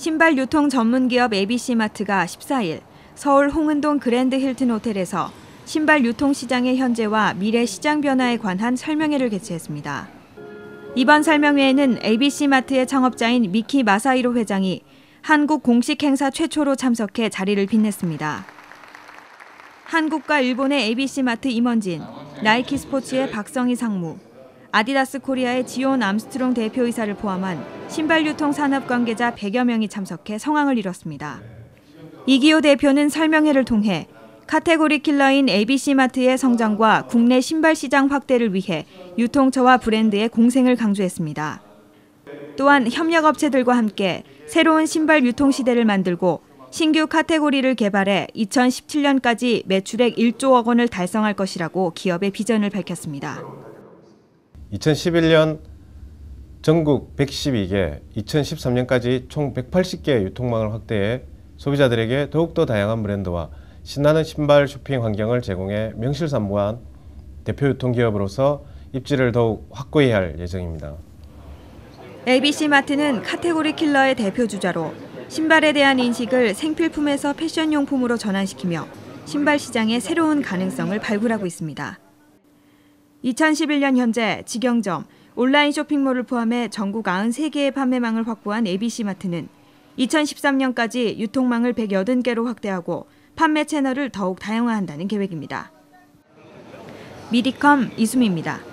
신발 유통 전문 기업 ABC마트가 14일 서울 홍은동 그랜드 힐튼 호텔에서 신발 유통 시장의 현재와 미래 시장 변화에 관한 설명회를 개최했습니다. 이번 설명회에는 ABC마트의 창업자인 미키 마사이로 회장이 한국 공식 행사 최초로 참석해 자리를 빛냈습니다. 한국과 일본의 ABC마트 임원진, 나이키 스포츠의 박성희 상무, 아디다스 코리아의 지온 암스트롱 대표이사를 포함한 신발 유통 산업 관계자 100여 명이 참석해 성황을 이뤘습니다. 이기호 대표는 설명회를 통해 카테고리 킬러인 ABC마트의 성장과 국내 신발 시장 확대를 위해 유통처와 브랜드의 공생을 강조했습니다. 또한 협력업체들과 함께 새로운 신발 유통 시대를 만들고 신규 카테고리를 개발해 2017년까지 매출액 1조억 원을 달성할 것이라고 기업의 비전을 밝혔습니다. 2011년 전국 112개, 2013년까지 총 180개 유통망을 확대해 소비자들에게 더욱더 다양한 브랜드와 신나는 신발 쇼핑 환경을 제공해 명실상부한 대표 유통기업으로서 입지를 더욱 확고히 할 예정입니다. ABC마트는 카테고리 킬러의 대표 주자로 신발에 대한 인식을 생필품에서 패션용품으로 전환시키며 신발 시장의 새로운 가능성을 발굴하고 있습니다. 2011년 현재 직영점, 온라인 쇼핑몰을 포함해 전국 93개의 판매망을 확보한 ABC마트는 2013년까지 유통망을 180개로 확대하고 판매 채널을 더욱 다양화한다는 계획입니다. 미디컴 이수미입니다.